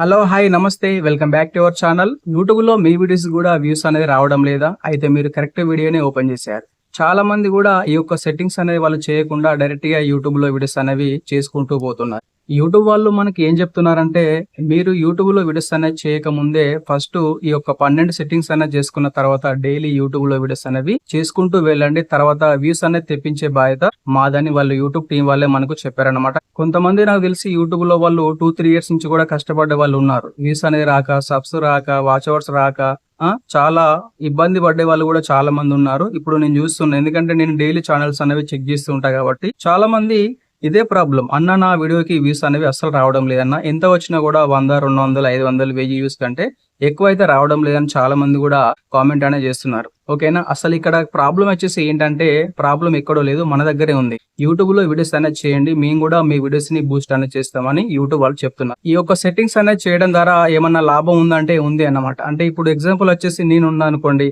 Hello hi నమస్తే. Welcome back to our channel. యూట్యూబ్లో మీ వీడియోస్ కూడా వ్యూస్ అనేది రావడం లేదా? అయితే మీరు కరెక్ట్ వీడియోనే ఓపెన్ చేశారు. చాలా మంది కూడా ఈ యొక్క సెట్టింగ్స్ అనేది వాళ్ళు చేయకుండా డైరెక్ట్గా యూట్యూబ్లో వీడియోస్ అనేవి చేసుకుంటూ పోతున్నారు. యూట్యూబ్ వాళ్ళు మనకి ఏం చెప్తున్నారంటే మీరు యూట్యూబ్లో వీడియోస్ అనేది చేయక ముందే ఫస్ట్ ఈ యొక్క పన్నెండు సెట్టింగ్స్ అనేది చేసుకున్న తర్వాత డైలీ యూట్యూబ్లో వీడియోస్ అనేవి చేసుకుంటూ వెళ్ళండి. తర్వాత వ్యూస్ అనేది తెప్పించే బాధ్యత మాదని వాళ్ళు యూట్యూబ్ టీం వాళ్ళే మనకు చెప్పారనమాట కొంతమంది నాకు తెలిసి యూట్యూబ్లో వాళ్ళు టూ త్రీ ఇయర్స్ నుంచి కూడా కష్టపడే వాళ్ళు ఉన్నారు. వ్యూస్ అనేది రాక సబ్స్ రాక వాచ్ అవర్స్ రాక చాలా ఇబ్బంది పడే వాళ్ళు కూడా చాలా మంది ఉన్నారు. ఇప్పుడు నేను చూస్తున్నా ఎందుకంటే నేను డైలీ ఛానల్స్ అనేవి చెక్ చేస్తూ ఉంటా కాబట్టి చాలా మంది ఇదే ప్రాబ్లం. అన్న నా వీడియోకి వ్యూస్ అనేవి అస్సలు రావడం లేదన్న ఎంత వచ్చినా కూడా వంద రెండు వందలు ఐదు వందలు వెయ్యి వ్యూస్ కంటే ఎక్కువ అయితే రావడం లేదని చాలా మంది కూడా కామెంట్ అనే చేస్తున్నారు. ఓకేనా? అసలు ఇక్కడ ప్రాబ్లం వచ్చేసి ఏంటంటే ప్రాబ్లం ఎక్కడో లేదు మన దగ్గరే ఉంది. యూట్యూబ్లో వీడియోస్ అనేది చేయండి మేము కూడా మీ వీడియోస్ని బూస్ట్ అనేది చేస్తామని యూట్యూబ్ వాళ్ళు చెప్తున్నారు. ఈ యొక్క సెట్టింగ్స్ అనేది చేయడం ద్వారా ఏమన్నా లాభం ఉందంటే ఉంది అన్నమాట. అంటే ఇప్పుడు ఎగ్జాంపుల్ వచ్చేసి నేను ఉన్నా అనుకోండి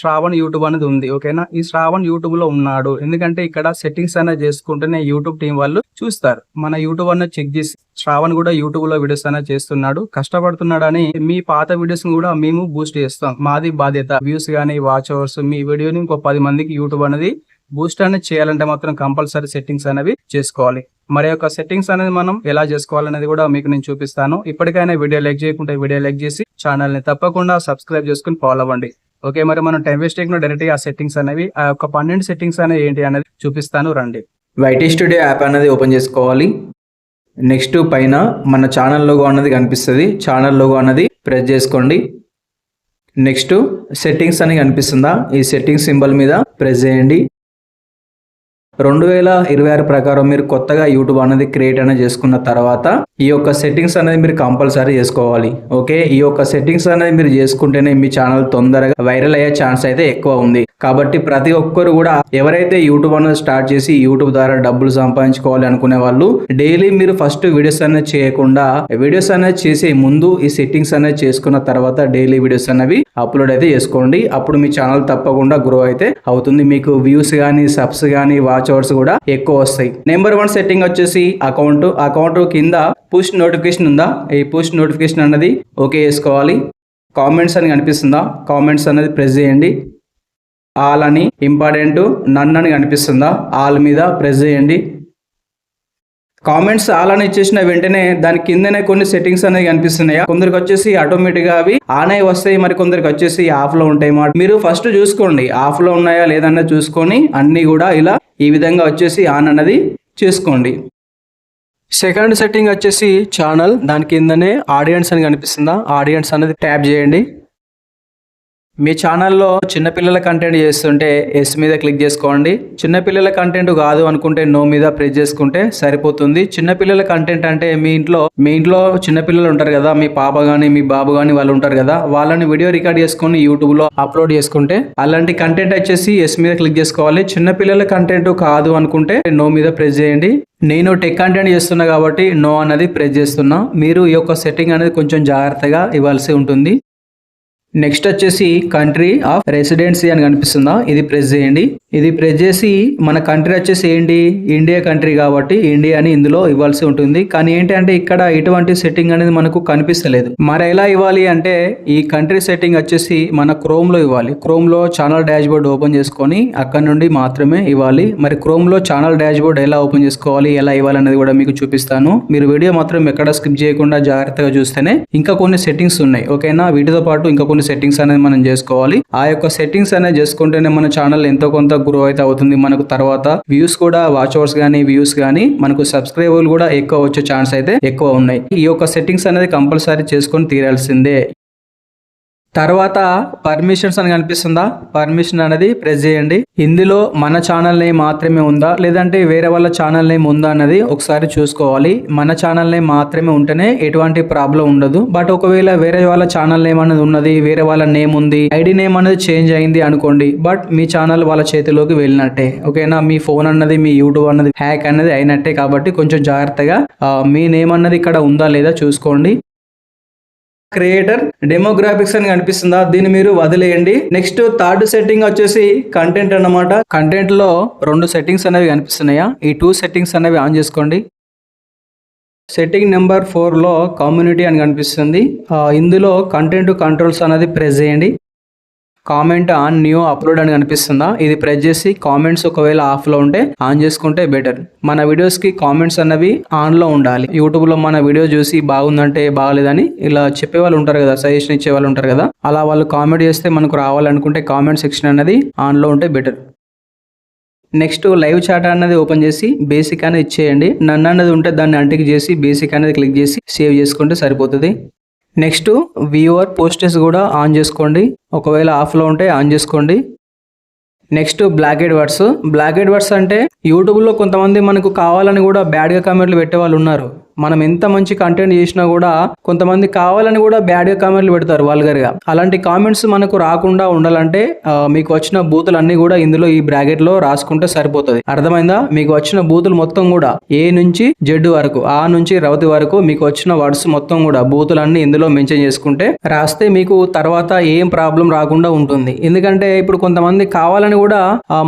శ్రావణ్ యూట్యూబ్ అనేది ఉంది ఓకేనా? ఈ శ్రావణ్ యూట్యూబ్లో ఉన్నాడు. ఎందుకంటే ఇక్కడ సెట్టింగ్స్ అనేది చేసుకుంటేనే యూట్యూబ్ టీం వాళ్ళు చూస్తారు. మన యూట్యూబ్ అనేది చెక్ చేసి శ్రావణ్ కూడా యూట్యూబ్లో వీడియోస్ అనేది చేస్తున్నాడు. కష్టపడుతున్నాడు అని మీ పాత వీడియోస్ కూడా మేము బూస్ట్ చేస్తాం. మాది బాధ్యత. వ్యూస్ కానీ వాచ్ అవర్స్ మీ వీడియోని ఇంకో పది మందికి యూట్యూబ్ అనేది బూస్ట్ అనేది చేయాలంటే మాత్రం కంపల్సరీ సెట్టింగ్స్ అనేవి చేసుకోవాలి. మరి యొక్క సెట్టింగ్స్ అనేది మనం ఎలా చేసుకోవాలనేది కూడా మీకు నేను చూపిస్తాను. ఇప్పటికైనా వీడియో లైక్ చేయకుంటే వీడియో లైక్ చేసి ఛానల్ని తప్పకుండా సబ్స్క్రైబ్ చేసుకుని ఫాలో అవ్వండి. ఓకే మరి మనం టైం వేస్ట్ చేయకుండా డైరెక్ట్గా ఆ సెట్టింగ్స్ అనేవి ఆ యొక్క పన్నెండు సెట్టింగ్స్ అనేవి ఏంటి అనేది చూపిస్తాను రండి. వైటీ స్టూడియో యాప్ అనేది ఓపెన్ చేసుకోవాలి. నెక్స్ట్ పైన మన ఛానల్ లోగో అన్నది కనిపిస్తుంది. ఛానల్ లోగో అన్నది ప్రెస్ చేసుకోండి. నెక్స్ట్ సెట్టింగ్స్ అని కనిపిస్తుందా? ఈ సెట్టింగ్స్ సింబల్ మీద ప్రెస్ చేయండి. రెండు వేల ఇరవై ఆరు ప్రకారం మీరు కొత్తగా యూట్యూబ్ అనేది క్రియేట్ అనేది చేసుకున్న తర్వాత ఈ యొక్క సెట్టింగ్స్ అనేది మీరు కంపల్సరీ చేసుకోవాలి ఓకే? ఈ యొక్క సెట్టింగ్స్ అనేది మీరు చేసుకుంటేనే మీ ఛానల్ తొందరగా వైరల్ అయ్యే ఛాన్స్ అయితే ఎక్కువ ఉంది. కాబట్టి ప్రతి ఒక్కరు కూడా ఎవరైతే యూట్యూబ్ అనేది స్టార్ట్ చేసి యూట్యూబ్ ద్వారా డబ్బులు సంపాదించుకోవాలి అనుకునే వాళ్ళు డైలీ మీరు ఫస్ట్ వీడియోస్ అనేది చేయకుండా వీడియోస్ అనేది చేసే ముందు ఈ సెట్టింగ్స్ అనేది చేసుకున్న తర్వాత డైలీ వీడియోస్ అనేవి అప్లోడ్ అయితే చేసుకోండి. అప్పుడు మీ ఛానల్ తప్పకుండా గ్రో అయితే అవుతుంది. మీకు వ్యూస్ కానీ సబ్స్ కానీ వాచ్ పాస్వర్డ్స్ కూడా ఎక్కువ వస్తాయి. నెంబర్ వన్ సెట్టింగ్ వచ్చేసి అకౌంట్ అకౌంట్ కింద పుష్ నోటిఫికేషన్ ఉందా? ఈ పుష్ నోటిఫికేషన్ అన్నది ఓకే చేసుకోవాలి. కామెంట్స్ అని కనిపిస్తుందా? కామెంట్స్ అనేది ప్రెస్ చేయండి. ఆల్ అని ఇంపార్టెంట్ నన్ అని కనిపిస్తుందా? ఆల్ మీద ప్రెస్ చేయండి. కామెంట్స్ ఆల్ అని ఇచ్చేసిన వెంటనే దాని కిందనే కొన్ని సెట్టింగ్స్ అనేవి కనిపిస్తున్నాయి? కొందరికి వచ్చేసి ఆటోమేటిక్గా అవి ఆన్ అయి వస్తాయి. మరి కొందరికి వచ్చేసి ఆఫ్లో ఉంటాయి మాట మీరు ఫస్ట్ చూసుకోండి. ఆఫ్లో ఉన్నాయా? లేదన్నా చూసుకొని అన్ని కూడా ఇలా ఈ విధంగా వచ్చేసి ఆన్ అన్నది చేసుకోండి. సెకండ్ సెట్టింగ్ వచ్చేసి ఛానల్. దాని కిందనే ఆడియన్స్ అని కనిపిస్తుందా? ఆడియన్స్ అనేది ట్యాప్ చేయండి. మీ ఛానల్లో చిన్నపిల్లల కంటెంట్ చేస్తుంటే ఎస్ మీద క్లిక్ చేసుకోండి. చిన్నపిల్లల కంటెంట్ కాదు అనుకుంటే నో మీద ప్రెస్ చేసుకుంటే సరిపోతుంది. చిన్నపిల్లల కంటెంట్ అంటే మీ ఇంట్లో మీ ఇంట్లో చిన్నపిల్లలు ఉంటారు కదా మీ పాప కానీ మీ బాబు కానీ వాళ్ళు ఉంటారు కదా వాళ్ళని వీడియో రికార్డ్ చేసుకొని యూట్యూబ్లో అప్లోడ్ చేసుకుంటే అలాంటి కంటెంట్ వచ్చేసి ఎస్ మీద క్లిక్ చేసుకోవాలి. చిన్నపిల్లల కంటెంట్ కాదు అనుకుంటే నో మీద ప్రెస్ చేయండి. నేను టెక్ కంటెంట్ చేస్తున్నా కాబట్టి నో అనేది ప్రెస్ చేస్తున్నా. మీరు ఈ యొక్క సెట్టింగ్ అనేది కొంచెం జాగ్రత్తగా ఇవ్వాల్సి ఉంటుంది. నెక్స్ట్ వచ్చేసి కంట్రీ ఆఫ్ రెసిడెన్సీ అని కనిపిస్తుందా? ఇది ప్రెస్ చేయండి. ఇది ప్రెస్ చేసి మన కంట్రీ వచ్చేసి ఏంటి? ఇండియా కంట్రీ కాబట్టి ఇండియా అని ఇందులో ఇవ్వాల్సి ఉంటుంది. కానీ ఏంటి అంటే ఇక్కడ ఇటువంటి సెట్టింగ్ అనేది మనకు కనిపిస్తలేదు. మరి ఎలా ఇవ్వాలి అంటే ఈ కంట్రీ సెట్టింగ్ వచ్చేసి మన క్రోమ్లో ఇవ్వాలి. క్రోమ్లో ఛానల్ డాష్ బోర్డ్ ఓపెన్ చేసుకొని అక్కడ నుండి మాత్రమే ఇవ్వాలి. మరి క్రోమ్లో ఛానల్ డాష్ బోర్డ్ ఎలా ఓపెన్ చేసుకోవాలి? ఎలా ఇవ్వాలి అనేది కూడా మీకు చూపిస్తాను. మీరు వీడియో మాత్రం ఎక్కడ స్కిప్ చేయకుండా జాగ్రత్తగా చూస్తేనే ఇంకా కొన్ని సెట్టింగ్స్ ఉన్నాయి. ఓకేనా వీటితో పాటు ఇంకా కొన్ని సెట్టింగ్స్ అనేది మనం చేసుకోవాలి. ఆ యొక్క సెట్టింగ్స్ అనేది చేసుకుంటేనే మన ఛానల్ ఎంతో కొంత గ్రో అయితే అవుతుంది. మనకు తర్వాత వ్యూస్ కూడా వాచ్ అవర్స్ కానీ వ్యూస్ కానీ మనకు సబ్స్క్రైబర్లు కూడా ఎక్కువ వచ్చే ఛాన్స్ అయితే ఎక్కువ ఉన్నాయి. ఈ యొక్క సెట్టింగ్స్ అనేది కంపల్సరీ చేసుకొని తీరాల్సిందే. తర్వాత పర్మిషన్స్ అని కనిపిస్తుందా? పర్మిషన్ అనేది ప్రెస్ చేయండి. ఇందులో మన ఛానల్ నేమ్ మాత్రమే ఉందా? లేదంటే వేరే వాళ్ళ ఛానల్ నేమ్ ఉందా అన్నది ఒకసారి చూసుకోవాలి. మన ఛానల్ నేమ్ మాత్రమే ఉంటేనే ఎటువంటి ప్రాబ్లం ఉండదు. బట్ ఒకవేళ వేరే వాళ్ళ ఛానల్ నేమ్ అనేది ఉన్నది వేరే వాళ్ళ నేమ్ ఉంది ఐడి నేమ్ అనేది చేంజ్ అయింది అనుకోండి బట్ మీ ఛానల్ వాళ్ళ చేతిలోకి వెళ్ళినట్టే. ఓకేనా మీ ఫోన్ అన్నది మీ యూట్యూబ్ అన్నది హ్యాక్ అనేది అయినట్టే కాబట్టి కొంచెం జాగ్రత్తగా మీ నేమ్ అన్నది ఇక్కడ ఉందా లేదా చూసుకోండి. క్రియేటర్ డెమోగ్రాఫిక్స్ అని కనిపిస్తుందా? దీన్ని మీరు వదిలేయండి. నెక్స్ట్ థర్డ్ సెట్టింగ్ వచ్చేసి కంటెంట్ అన్నమాట. కంటెంట్లో రెండు సెట్టింగ్స్ అనేవి కనిపిస్తున్నాయా? ఈ టూ సెట్టింగ్స్ అనేవి ఆన్ చేసుకోండి. సెట్టింగ్ నెంబర్ ఫోర్లో కమ్యూనిటీ అని కనిపిస్తుంది. ఇందులో కంటెంట్ కంట్రోల్స్ అనేది ప్రెస్ చేయండి. కామెంట్ ఆన్ న్యూ అప్లోడ్ అని కనిపిస్తుందా? ఇది ప్రెస్ చేసి కామెంట్స్ ఒకవేళ ఆఫ్లో ఉంటే ఆన్ చేసుకుంటే బెటర్. మన వీడియోస్కి కామెంట్స్ అన్నవి ఆన్లో ఉండాలి. యూట్యూబ్లో మన వీడియో చూసి బాగుందంటే బాగలేదని ఇలా చెప్పే వాళ్ళు ఉంటారు కదా సజెషన్ ఇచ్చే వాళ్ళు ఉంటారు కదా అలా వాళ్ళు కామెంట్ చేస్తే మనకు రావాలనుకుంటే కామెంట్ సెక్షన్ అనేది ఆన్లో ఉంటే బెటర్. నెక్స్ట్ లైవ్ చాట్ అన్నది ఓపెన్ చేసి బేసిక్ అనేది ఇచ్చేయండి. నన్ను అన్నది ఉంటే దాన్ని అంటికి చేసి బేసిక్ అనేది క్లిక్ చేసి సేవ్ చేసుకుంటే సరిపోతుంది. నెక్స్ట్ వ్యూవర్ పోస్టర్స్ కూడా ఆన్ చేసుకోండి. ఒకవేళ ఆఫ్లో ఉంటే ఆన్ చేసుకోండి. Next blocked words blocked words అంటే యూట్యూబ్లో కొంతమంది మనకు కావాలని కూడా బ్యాడ్గా కామెంట్లు పెట్టే వాళ్ళు ఉన్నారు. మనం ఎంత మంచి కంటెంట్ చేసినా కూడా కొంతమంది కావాలని కూడా బ్యాడ్ కామెంట్లు పెడతారు వల్గర్గా అలాంటి కామెంట్స్ మనకు రాకుండా ఉండాలంటే మీకు వచ్చిన బూతులు అన్ని కూడా ఇందులో ఈ బ్రాకెట్లో రాసుకుంటే సరిపోతుంది. అర్థమైందా? మీకు వచ్చిన బూతులు మొత్తం కూడా ఏ నుంచి జెడ్ వరకు ఆ నుంచి రవతి వరకు మీకు వచ్చిన వర్డ్స్ మొత్తం కూడా బూతులు ఇందులో మెన్షన్ చేసుకుంటే రాస్తే మీకు తర్వాత ఏం ప్రాబ్లం రాకుండా ఉంటుంది. ఎందుకంటే ఇప్పుడు కొంతమంది కావాలని కూడా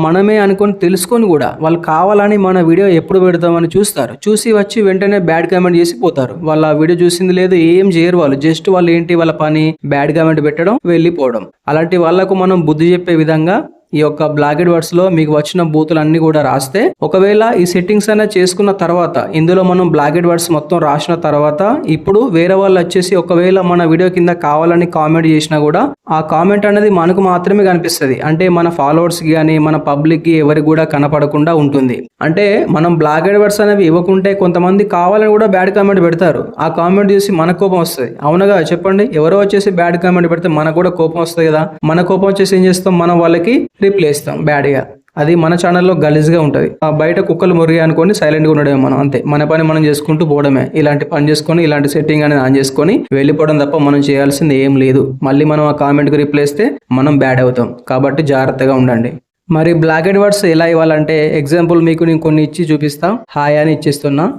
మనమే అనుకొని తెలుసుకొని కూడా వాళ్ళు కావాలని మన వీడియో ఎప్పుడు పెడతామని చూస్తారు. చూసి వచ్చి వెంటనే బ్యాడ్ కామెంట్ చేసి పోతారు వాళ్ళు ఆ వీడియో చూసింది లేదు ఏం చేయరు వాళ్ళు. జస్ట్ వాళ్ళు ఏంటి వాళ్ళ పని బ్యాడ్ కామెంట్ పెట్టడం వెళ్ళిపోవడం. అలాంటి వాళ్ళకు మనం బుద్ధి చెప్పే విధంగా ఈ యొక్క బ్లాకెడ్ వర్డ్స్లో మీకు వచ్చిన బూతులు అన్ని కూడా రాస్తే ఒకవేళ ఈ సెట్టింగ్స్ అనేది చేసుకున్న తర్వాత ఇందులో మనం బ్లాకెడ్ వర్డ్స్ మొత్తం రాసిన తర్వాత ఇప్పుడు వేరే వాళ్ళు వచ్చేసి ఒకవేళ మన వీడియో కింద కావాలని కామెంట్ చేసినా కూడా ఆ కామెంట్ అనేది మనకు మాత్రమే కనిపిస్తుంది. అంటే మన ఫాలోవర్స్కి కానీ మన పబ్లిక్కి ఎవరికి కూడా కనపడకుండా ఉంటుంది. అంటే మనం బ్లాకెడ్ వర్డ్స్ అనేవి ఇవ్వకుంటే కొంతమంది కావాలని కూడా బ్యాడ్ కామెంట్ పెడతారు. ఆ కామెంట్ చూసి మన కోపం వస్తుంది. అవునగా చెప్పండి. ఎవరో వచ్చేసి బ్యాడ్ కామెంట్ పెడితే మనకు కూడా కోపం వస్తుంది కదా. మన కోపం వచ్చేసి ఏం చేస్తాం? మనం వాళ్ళకి రిప్లై ఇస్తాం బ్యాడ్గా అది మన ఛానల్లో గలీజ్గా ఉంటుంది. ఆ బయట కుక్కలు మురిగి అనుకొని సైలెంట్గా ఉండడమే మనం అంతే. మన పని మనం చేసుకుంటూ పోవడమే. ఇలాంటి పని చేసుకొని ఇలాంటి సెట్టింగ్ అనేది ఆన్ చేసుకొని వెళ్ళిపోవడం తప్ప మనం చేయాల్సింది ఏం లేదు. మళ్ళీ మనం ఆ కామెంట్కి రిప్లై ఇస్తే మనం బ్యాడ్ అవుతాం. కాబట్టి జాగ్రత్తగా ఉండండి. మరి బ్లాక్ అండ్ వర్డ్స్ ఎలా ఇవ్వాలంటే ఎగ్జాంపుల్ మీకు నేను కొన్ని ఇచ్చి చూపిస్తా. హాయ్ అని ఇచ్చేస్తున్నా.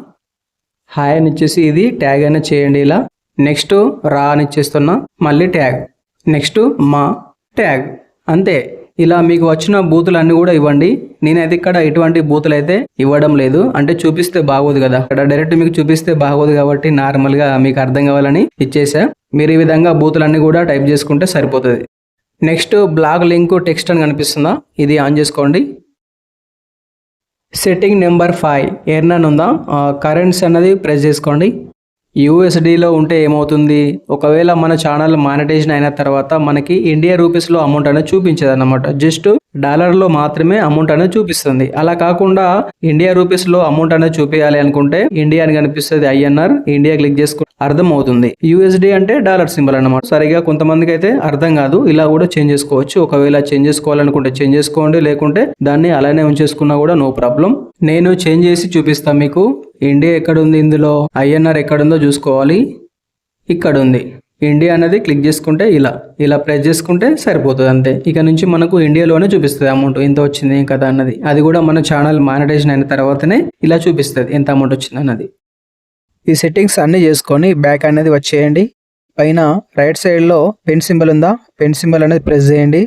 హాయ్ అని ఇచ్చేసి ఇది ట్యాగ్ అయినా చేయండి ఇలా. నెక్స్ట్ రా అని ఇచ్చేస్తున్నా. మళ్ళీ ట్యాగ్ నెక్స్ట్ మా ట్యాగ్ అంతే. ఇలా మీకు వచ్చిన బూతులు అన్ని కూడా ఇవ్వండి. నేనైతే ఇక్కడ ఎటువంటి బూతులు అయితే ఇవ్వడం లేదు. అంటే చూపిస్తే బాగోదు కదా. ఇక్కడ డైరెక్ట్ మీకు చూపిస్తే బాగోదు కాబట్టి నార్మల్గా మీకు అర్థం కావాలని ఇచ్చేసా. మీరు ఈ విధంగా బూతులన్నీ కూడా టైప్ చేసుకుంటే సరిపోతుంది. నెక్స్ట్ బ్లాగ్ లింక్ టెక్స్ట్ అని కనిపిస్తుందా? ఇది ఆన్ చేసుకోండి. సెట్టింగ్ నెంబర్ ఫైవ్ ఎర్నన్ ఉందా కరెంట్స్ అన్నది ప్రెస్ చేసుకోండి. యూఎస్డిలో ఉంటే ఏమవుతుంది? ఒకవేళ మన ఛానల్ మానిటైజేషన్ అయిన తర్వాత మనకి ఇండియా రూపీస్లో అమౌంట్ అనేది చూపించదు అనమాట జస్ట్ డాలర్లో మాత్రమే అమౌంట్ అనేది చూపిస్తుంది. అలా కాకుండా ఇండియా రూపీస్లో అమౌంట్ అనేది చూపించాలి అనుకుంటే ఇండియా అని కనిపిస్తుంది ఐఎన్ఆర్. ఇండియా క్లిక్ చేసుకుంటే అర్థం అవుతుంది యూఎస్డి అంటే డాలర్ సింబల్ అన్నమాట. సరిగా కొంతమందికి అయితే అర్థం కాదు. ఇలా కూడా చేంజ్ చేసుకోవచ్చు. ఒకవేళ చేంజ్ చేసుకోవాలనుకుంటే చేంజ్ చేసుకోండి. లేకుంటే దాన్ని అలానే ఉంచేసుకున్నా కూడా నో ప్రాబ్లం. నేను చేంజ్ చేసి చూపిస్తాను మీకు. ఇండియా ఎక్కడ ఉంది ఇందులో? ఐఎన్ఆర్ ఎక్కడుందో చూసుకోవాలి. ఇక్కడ ఉంది ఇండియా అనేది క్లిక్ చేసుకుంటే ఇలా. ఇలా ప్రెస్ చేసుకుంటే సరిపోతుంది అంతే. ఇక నుంచి మనకు ఇండియాలోనే చూపిస్తుంది అమౌంట్. ఎంత వచ్చింది ఏం కదా అన్నది. అది కూడా మన ఛానల్ మానిటైజేషన్ అయిన తర్వాతనే ఇలా చూపిస్తుంది ఎంత అమౌంట్ వచ్చింది అన్నది. ఈ సెట్టింగ్స్ అన్నీ చేసుకొని బ్యాక్ అనేది వచ్చేయండి. పైన రైట్ సైడ్లో పెన్ సింబల్ ఉందా? పెన్ సింబల్ అనేది ప్రెస్ చేయండి.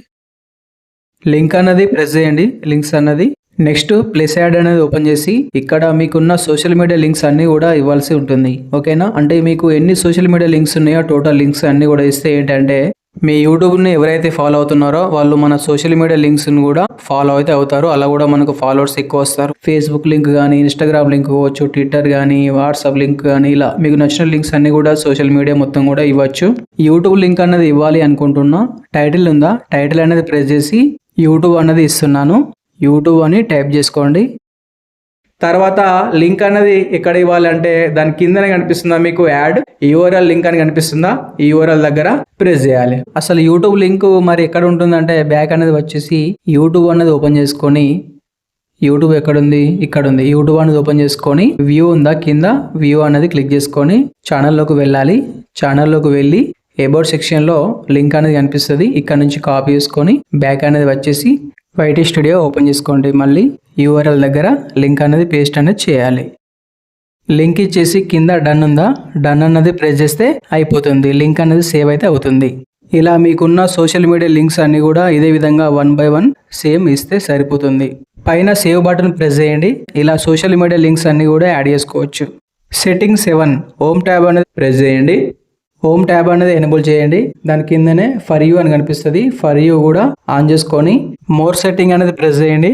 లింక్ అన్నది ప్రెస్ చేయండి. లింక్స్ అన్నది నెక్స్ట్ ప్లేస్ యాడ్ అనేది ఓపెన్ చేసి ఇక్కడ మీకున్న సోషల్ మీడియా లింక్స్ అన్నీ కూడా ఇవ్వాల్సి ఉంటుంది. ఓకేనా అంటే మీకు ఎన్ని సోషల్ మీడియా లింక్స్ ఉన్నాయో టోటల్ లింక్స్ అన్నీ కూడా ఇస్తే ఏంటంటే మీ యూట్యూబ్ని ఎవరైతే ఫాలో అవుతున్నారో వాళ్ళు మన సోషల్ మీడియా లింక్స్ని కూడా ఫాలో అయితే అవుతారు. అలా కూడా మనకు ఫాలోవర్స్ ఎక్కువ వస్తారు. ఫేస్బుక్ లింక్ కానీ ఇన్స్టాగ్రామ్ లింక్ ఇవ్వచ్చు ట్విట్టర్ కానీ వాట్సాప్ లింక్ కానీ ఇలా మీకు నచ్చిన లింక్స్ అన్ని కూడా సోషల్ మీడియా మొత్తం కూడా ఇవ్వచ్చు. యూట్యూబ్ లింక్ అనేది ఇవ్వాలి అనుకుంటున్నా. టైటిల్ ఉందా? టైటిల్ అనేది ప్రెస్ చేసి యూట్యూబ్ అన్నది ఇస్తున్నాను. యూట్యూబ్ అని టైప్ చేసుకోండి. తర్వాత లింక్ అనేది ఎక్కడ ఇవ్వాలంటే దాని కిందనే కనిపిస్తుందా మీకు యాడ్? యూఆర్ఎల్ లింక్ అని కనిపిస్తుందా? ఈ యూఆర్ఎల్ దగ్గర ప్రెస్ చేయాలి. అసలు యూట్యూబ్ లింక్ మరి ఎక్కడ ఉంటుందంటే బ్యాక్ అనేది వచ్చేసి యూట్యూబ్ అనేది ఓపెన్ చేసుకొని యూట్యూబ్ ఎక్కడుంది? ఇక్కడ ఉంది యూట్యూబ్ అనేది ఓపెన్ చేసుకొని వ్యూ ఉందా? కింద వ్యూ అనేది క్లిక్ చేసుకొని ఛానల్లోకి వెళ్ళాలి. ఛానల్లోకి వెళ్ళి ఎబౌట్ సెక్షన్లో లింక్ అనేది కనిపిస్తుంది. ఇక్కడ నుంచి కాపీ చేసుకొని బ్యాక్ అనేది వచ్చేసి వైటీ స్టూడియో ఓపెన్ చేసుకోండి. మళ్ళీ యూఆర్ఎల్ దగ్గర లింక్ అనేది పేస్ట్ అనేది చేయాలి. లింక్ ఇచ్చేసి కింద డన్ ఉందా? డన్ అన్నది ప్రెస్ చేస్తే అయిపోతుంది. లింక్ అనేది సేవ్ అయితే అవుతుంది. ఇలా మీకున్న సోషల్ మీడియా లింక్స్ అన్నీ కూడా ఇదే విధంగా వన్ బై వన్ సేమ్ ఇస్తే సరిపోతుంది. పైన సేవ్ బటన్ ప్రెస్ చేయండి. ఇలా సోషల్ మీడియా లింక్స్ అన్నీ కూడా యాడ్ చేసుకోవచ్చు. సెట్టింగ్ సెవెన్ హోమ్ ట్యాబ్ అనేది ప్రెస్ చేయండి. హోమ్ ట్యాబ్ అనేది ఎనేబుల్ చేయండి. దాని కిందనే ఫర్ యూ అని కనిపిస్తుంది. ఫర్ యూ కూడా ఆన్ చేసుకొని మోర్ సెట్టింగ్ అనేది ప్రెస్ చేయండి.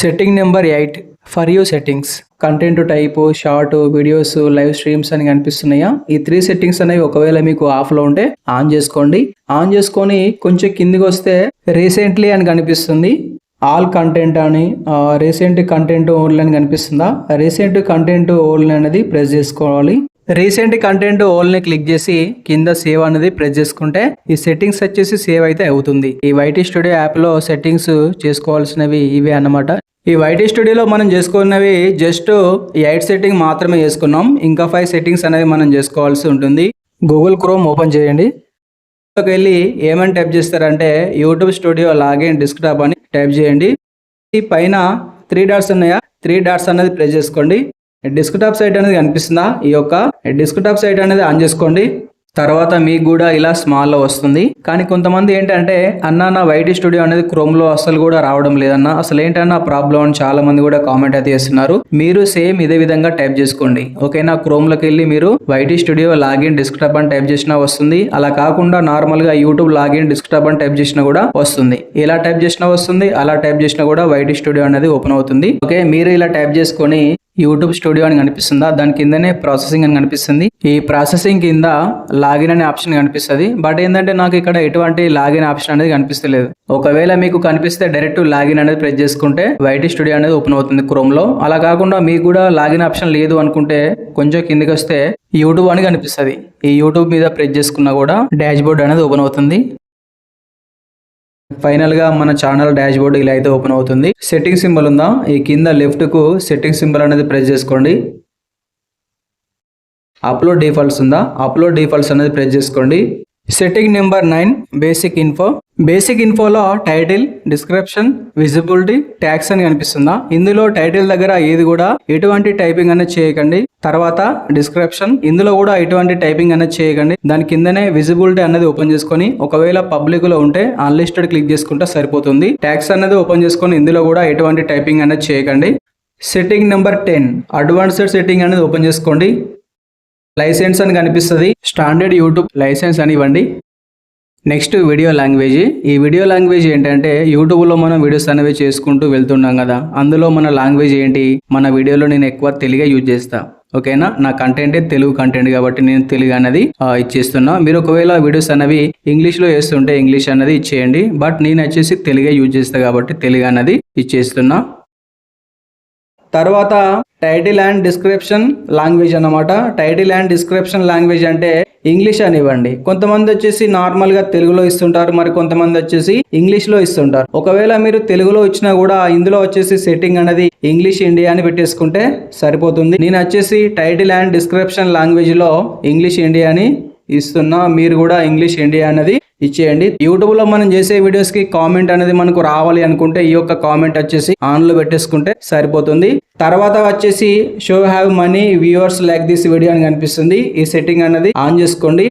Setting number eight. For you settings. Content type short videos live streams అని కనిపిస్తున్నాయా? ఈ త్రీ సెట్టింగ్స్ అనేవి ఒకవేళ మీకు ఆఫ్లో ఉంటే ఆన్ చేసుకోండి. ఆన్ చేసుకొని కొంచెం కిందికి వస్తే రీసెంట్లీ అని కనిపిస్తుంది. ఆల్ కంటెంట్ అని రీసెంట్ కంటెంట్ ఓన్లీ అని కనిపిస్తుందా? రీసెంట్ కంటెంట్ ఓన్లీ అనేది ప్రెస్ చేసుకోవాలి. రీసెంట్ కంటెంట్ ఓల్ని క్లిక్ చేసి కింద సేవ్ అనేది ప్రెస్ చేసుకుంటే ఈ సెట్టింగ్స్ వచ్చేసి సేవ్ అయితే అవుతుంది. ఈ వైటీ స్టూడియో యాప్లో సెట్టింగ్స్ చేసుకోవాల్సినవి ఇవే అన్నమాట. ఈ వైటీ స్టూడియోలో మనం చేసుకున్నవి జస్ట్ ఎయిట్ సెట్టింగ్ మాత్రమే చేసుకున్నాం. ఇంకా ఫైవ్ సెట్టింగ్స్ అనేది మనం చేసుకోవాల్సి ఉంటుంది. గూగుల్ క్రోమ్ ఓపెన్ చేయండి. లోకి వెళ్ళి ఏమని టైప్ చేస్తారంటే యూట్యూబ్ స్టూడియో లాగిన్ డెస్క్టాప్ అని టైప్ చేయండి. ఈ పైన త్రీ డాట్స్ ఉన్నాయా? త్రీ డాట్స్ అనేది ప్రెస్ చేసుకోండి. డెస్క్టాప్ సైట్ అనేది కనిపిస్తుందా? ఈ యొక్క డెస్క్టాప్ సైట్ అనేది ఆన్ చేసుకోండి. తర్వాత మీకు కూడా ఇలా స్మాల్లో వస్తుంది. కానీ కొంతమంది ఏంటంటే అన్న నా వైటీ స్టూడియో అనేది క్రోమ్లో అసలు కూడా రావడం లేదన్న అసలు ఏంటన్నా ప్రాబ్లం అని చాలా మంది కూడా కామెంట్ అయితే చేస్తున్నారు. మీరు సేమ్ ఇదే విధంగా టైప్ చేసుకోండి. ఓకేనా? క్రోమ్లోకి వెళ్ళి మీరు వైటీ స్టూడియో లాగిన్ డెస్క్టాప్ అని టైప్ చేసినా వస్తుంది. అలా కాకుండా నార్మల్గా యూట్యూబ్ లాగిన్ డెస్క్టాప్ అని టైప్ చేసినా కూడా వస్తుంది. ఇలా టైప్ చేసినా వస్తుంది అలా టైప్ చేసినా కూడా వైటీ స్టూడియో అనేది ఓపెన్ అవుతుంది. ఓకే? మీరు ఇలా టైప్ చేసుకొని యూట్యూబ్ స్టూడియో అని కనిపిస్తుందా? దాని కిందనే ప్రాసెసింగ్ అని కనిపిస్తుంది. ఈ ప్రాసెసింగ్ కింద లాగిన్ అనే ఆప్షన్ కనిపిస్తుంది. బట్ ఏంటంటే నాకు ఇక్కడ ఎటువంటి లాగిన్ ఆప్షన్ అనేది కనిపిస్తలేదు. ఒకవేళ మీకు కనిపిస్తే డైరెక్ట్ లాగిన్ అనేది ప్రెస్ చేసుకుంటే వైటీ స్టూడియో అనేది ఓపెన్ అవుతుంది క్రోమ్లో. అలా కాకుండా మీకు కూడా లాగిన్ ఆప్షన్ లేదు అనుకుంటే కొంచెం కిందకి వస్తే యూట్యూబ్ అని కనిపిస్తుంది. ఈ యూట్యూబ్ మీద ప్రెస్ చేసుకున్నా కూడా డాష్ బోర్డ్ అనేది ఓపెన్ అవుతుంది. ఫైనల్గా మన ఛానల్ డాష్ బోర్డ్ ఇలా అయితే ఓపెన్ అవుతుంది. సెట్టింగ్ సింబల్ ఉందా? ఈ కింద లెఫ్ట్కు సెట్టింగ్ సింబల్ అనేది ప్రెస్ చేసుకోండి. అప్లోడ్ డీఫాల్ట్స్ ఉందా? అప్లోడ్ డీఫాల్ట్స్ అనేది ప్రెస్ చేసుకోండి. Setting number nine basic info basic ఇన్ఫోలో title description visibility tags అని కనిపిస్తుందా? ఇందులో టైటిల్ దగ్గర ఏది కూడా ఎటువంటి టైపింగ్ అనేది చేయకండి. తర్వాత డిస్క్రిప్షన్ ఇందులో కూడా ఎటువంటి టైపింగ్ అనేది చేయకండి. దాని కిందనే విజిబిలిటీ అనేది ఓపెన్ చేసుకొని ఒకవేళ పబ్లిక్లో ఉంటే అన్లిస్టెడ్ క్లిక్ చేసుకుంటే సరిపోతుంది. ట్యాక్స్ అనేది ఓపెన్ చేసుకొని ఇందులో కూడా ఎటువంటి టైపింగ్ అనేది చేయకండి. Setting number ten advanced setting అనేది ఓపెన్ చేసుకోండి. లైసెన్స్ అని కనిపిస్తుంది. స్టాండర్డ్ యూట్యూబ్ లైసెన్స్ అని ఇవ్వండి. నెక్స్ట్ వీడియో లాంగ్వేజ్ ఈ వీడియో లాంగ్వేజ్ ఏంటంటే యూట్యూబ్లో మనం వీడియోస్ అనేవి చేసుకుంటూ వెళ్తున్నాం కదా. అందులో మన లాంగ్వేజ్ ఏంటి? మన వీడియోలో నేను ఎక్కువ తెలుగే యూజ్ చేస్తా. ఓకేనా నా? కంటెంటే తెలుగు కంటెంట్ కాబట్టి నేను తెలుగు అనేది ఇచ్చేస్తున్నా. మీరు ఒకవేళ వీడియోస్ అనేవి ఇంగ్లీష్లో వేస్తుంటే ఇంగ్లీష్ అనేది ఇచ్చేయండి. బట్ నేను వచ్చేసి తెలుగే యూజ్ చేస్తా కాబట్టి తెలుగు అనేది ఇచ్చేస్తున్నా. తర్వాత టైటిల్ అండ్ డిస్క్రిప్షన్ లాంగ్వేజ్ అన్నమాట. టైటిల్ అండ్ డిస్క్రిప్షన్ లాంగ్వేజ్ అంటే ఇంగ్లీష్ అని ఇవ్వండి. కొంతమంది వచ్చేసి నార్మల్గా తెలుగులో ఇస్తుంటారు మరి కొంతమంది వచ్చేసి ఇంగ్లీష్లో ఇస్తుంటారు. ఒకవేళ మీరు తెలుగులో ఇచ్చినా కూడా ఇందులో వచ్చేసి సెట్టింగ్ అనేది ఇంగ్లీష్ ఇండియా అని పెట్టేసుకుంటే సరిపోతుంది. నేను వచ్చేసి టైటిల్ అండ్ డిస్క్రిప్షన్ లాంగ్వేజ్లో ఇంగ్లీష్ ఇండియా అని ఇస్తున్నా. మీరు కూడా ఇంగ్లీష్ ఇండియా అనేది ఇచ్చేయండి. యూట్యూబ్లో మనం చేసే వీడియోస్కి కామెంట్ అనేది మనకు రావాలి అనుకుంటే ఈ యొక్క కామెంట్ వచ్చేసి ఆన్లో పెట్టేసుకుంటే సరిపోతుంది. తర్వాత వచ్చేసి show how many viewers like this video అని కనిపిస్తుంది. ఈ సెట్టింగ్ అనేది ఆన్ చేసుకోండి.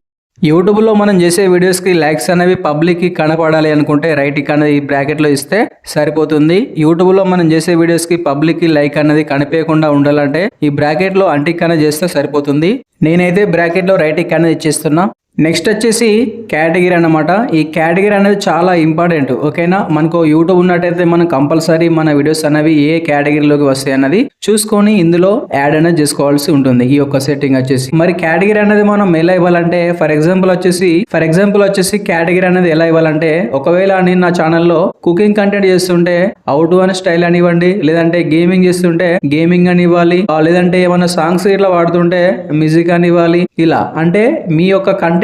యూట్యూబ్లో మనం చేసే వీడియోస్కి లైక్స్ అనేవి పబ్లిక్కి కనపడాలి అనుకుంటే రైట్ ఇక్ అనేది ఈ బ్రాకెట్లో ఇస్తే సరిపోతుంది. యూట్యూబ్లో మనం చేసే వీడియోస్కి పబ్లిక్ లైక్ అనేది కనిపించకుండా ఉండాలంటే ఈ బ్రాకెట్లో అంటిక్ అనేది చేస్తే సరిపోతుంది. నేనైతే బ్రాకెట్లో రైట్ ఇక్ అనేది ఇచ్చేస్తున్నా నెక్స్ట్ వచ్చేసి కేటగిరీ అన్నమాట. ఈ కేటగిరీ అనేది చాలా ఇంపార్టెంట్ ఓకేనా మనకు యూట్యూబ్ ఉన్నట్టయితే మనం కంపల్సరీ మన వీడియోస్ అనేవి ఏ కేటగిరీలోకి వస్తాయి అన్నది చూసుకొని ఇందులో యాడ్ అనేది చేసుకోవాల్సి ఉంటుంది ఈ యొక్క సెట్టింగ్ వచ్చేసి. మరి కేటగిరీ అనేది మనం ఎలా ఇవ్వాలంటే ఫర్ ఎగ్జాంపుల్ వచ్చేసి ఫర్ ఎగ్జాంపుల్ వచ్చేసి కేటగిరీ అనేది ఎలా ఇవ్వాలంటే ఒకవేళ నేను నా ఛానల్లో కుకింగ్ కంటెంట్ చేస్తుంటే అవుట్ అని స్టైల్ అని ఇవ్వండి లేదంటే గేమింగ్ చేస్తుంటే గేమింగ్ అని ఇవ్వాలి లేదంటే ఏమైనా సాంగ్స్ ఇట్లా వాడుతుంటే మ్యూజిక్ అని ఇవ్వాలి ఇలా. అంటే మీ యొక్క కంటెంట్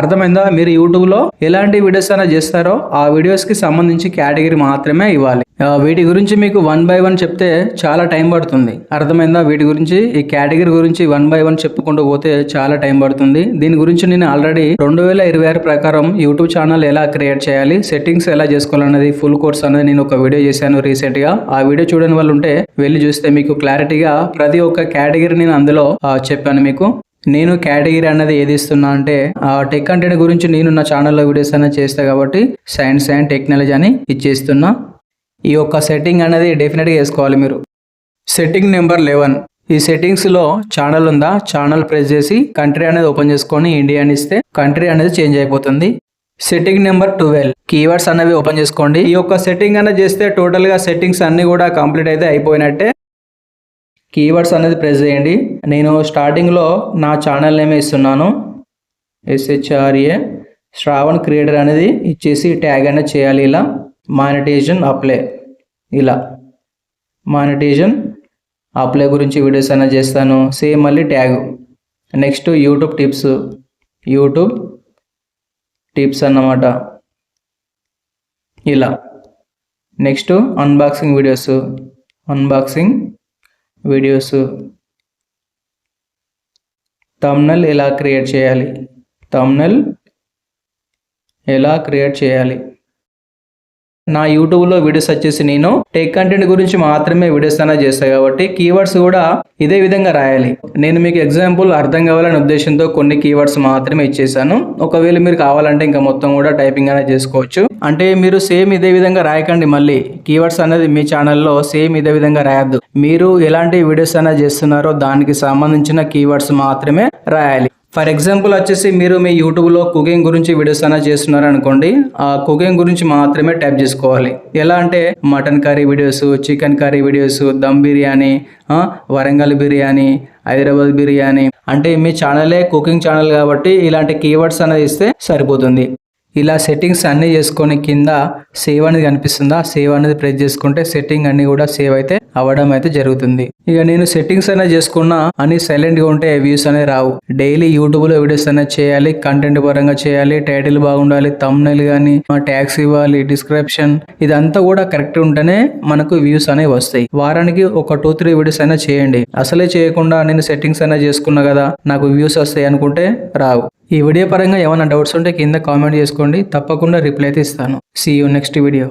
అర్థమైందా? మీరు యూట్యూబ్లో ఎలాంటి వీడియోస్ అయినా చేస్తారో ఆ వీడియోస్కి సంబంధించి కేటగిరీ మాత్రమే ఇవ్వాలి. వీటి గురించి మీకు వన్ బై వన్ చెప్తే చాలా టైం పడుతుంది. అర్థమైందా? వీటి గురించి ఈ కేటగిరీ గురించి వన్ బై వన్ చెప్పుకుంటూ పోతే చాలా టైం పడుతుంది. దీని గురించి నేను ఆల్రెడీ రెండు వేల ఇరవై ఆరు ప్రకారం యూట్యూబ్ ఛానల్ ఎలా క్రియేట్ చేయాలి సెట్టింగ్స్ ఎలా చేసుకోవాలన్నది ఫుల్ కోర్స్ అనేది నేను ఒక వీడియో చేశాను రీసెంట్గా ఆ వీడియో చూడని వాళ్ళు ఉంటే వెళ్ళి చూస్తే మీకు క్లారిటీగా ప్రతి ఒక్క కేటగిరీ నేను అందులో చెప్పాను మీకు. నేను కేటగిరీ అనేది ఏది ఇస్తున్నా అంటే ఆ టెక్ కంటెంట్ గురించి నేను నా ఛానల్లో వీడియోస్ అనేది చేస్తా కాబట్టి సైన్స్ అండ్ టెక్నాలజీ అని ఇచ్చేస్తున్నా. ఈ యొక్క సెట్టింగ్ అనేది డెఫినెట్గా వేసుకోవాలి మీరు. సెట్టింగ్ నెంబర్ లెవెన్ ఈ సెట్టింగ్స్లో ఛానల్ ఉందా? ఛానల్ ప్రెస్ చేసి కంట్రీ అనేది ఓపెన్ చేసుకొని ఇండియా అని ఇస్తే కంట్రీ అనేది చేంజ్ అయిపోతుంది. సెట్టింగ్ నెంబర్ ట్వెల్వ్ కీవర్డ్స్ అనేవి ఓపెన్ చేసుకోండి. ఈ యొక్క సెట్టింగ్ అనేది చేస్తే టోటల్గా సెట్టింగ్స్ అన్నీ కూడా కంప్లీట్ అయితే అయిపోయినట్టే. కీవర్డ్స్ అనేది ప్రెస్ చేయండి. నేను స్టార్టింగ్లో నా ఛానల్ నేమే ఇస్తున్నాను. ఎస్హెచ్ఆర్ఏ శ్రావణ్ క్రియేటర్ అనేది ఇచ్చేసి ట్యాగ్ అనేది చేయాలి ఇలా. మానిటైజేషన్ అప్లై ఇలా. మానిటైజేషన్ అప్లై గురించి వీడియోస్ అనేది చేస్తాను. సేమ్ మళ్ళీ tag next YouTube tips YouTube tips అన్నమాట. ఇలా. Next unboxing videos unboxing videos thumbnail ఎలా క్రియేట్ చేయాలి? తమ్నల్ ఎలా క్రియేట్ చేయాలి? నా యూట్యూబ్లో వీడియోస్ వచ్చేసి నేను టెక్ కంటెంట్ గురించి మాత్రమే వీడియోస్ అనేది చేస్తాను కాబట్టి కీవర్డ్స్ కూడా ఇదే విధంగా రాయాలి. నేను మీకు ఎగ్జాంపుల్ అర్థం కావాలనే ఉద్దేశంతో కొన్ని కీవర్డ్స్ మాత్రమే ఇచ్చేసాను. ఒకవేళ మీరు కావాలంటే ఇంకా మొత్తం కూడా టైపింగ్ అనేది చేసుకోవచ్చు. అంటే మీరు సేమ్ ఇదే విధంగా రాయకండి మళ్ళీ. కీవర్డ్స్ అనేది మీ ఛానల్లో సేమ్ ఇదే విధంగా రాయద్దు. మీరు ఎలాంటి వీడియోస్ అనేది చేస్తున్నారో దానికి సంబంధించిన కీవర్డ్స్ మాత్రమే రాయాలి. ఫర్ ఎగ్జాంపుల్ వచ్చేసి మీరు మీ యూట్యూబ్లో కుకింగ్ గురించి వీడియోస్ అయినా చేస్తున్నారు అనుకోండి ఆ కుకింగ్ గురించి మాత్రమే టైప్ చేసుకోవాలి. ఎలా అంటే mutton curry videos chicken curry videos dum biryani Warangal biryani Hyderabad biryani. అంటే మీ ఛానలే కుకింగ్ ఛానల్ కాబట్టి ఇలాంటి కీవర్డ్స్ అనేది ఇస్తే సరిపోతుంది. ఇలా సెట్టింగ్స్ అన్నీ చేసుకొని కింద సేవ్ అనేది కనిపిస్తుందా? సేవ్ అనేది ప్రెస్ చేసుకుంటే సెట్టింగ్ అన్నీ కూడా సేవ్ అయితే అవ్వడం అయితే జరుగుతుంది. ఇక నేను సెట్టింగ్స్ అయినా చేసుకున్నా అని సైలెంట్గా ఉంటే వ్యూస్ అనేవి రావు. డైలీ యూట్యూబ్లో వీడియోస్ అనేది చేయాలి కంటెంట్ పరంగా చేయాలి టైటిల్ బాగుండాలి తమ్నైల్ కానీ ట్యాక్స్ ఇవ్వాలి డిస్క్రిప్షన్ ఇదంతా కూడా కరెక్ట్ ఉంటేనే మనకు వ్యూస్ అనేవి వస్తాయి. వారానికి ఒక టూ త్రీ వీడియోస్ అయినా చేయండి. అసలే చేయకుండా నేను సెట్టింగ్స్ అయినా చేసుకున్నా కదా నాకు వ్యూస్ వస్తాయి అనుకుంటే రావు. ఈ వీడియో పరంగా ఏమైనా డౌట్స్ ఉంటే కింద కామెంట్ చేసుకోండి తప్పకుండా రిప్లై అయితే ఇస్తాను. See you next video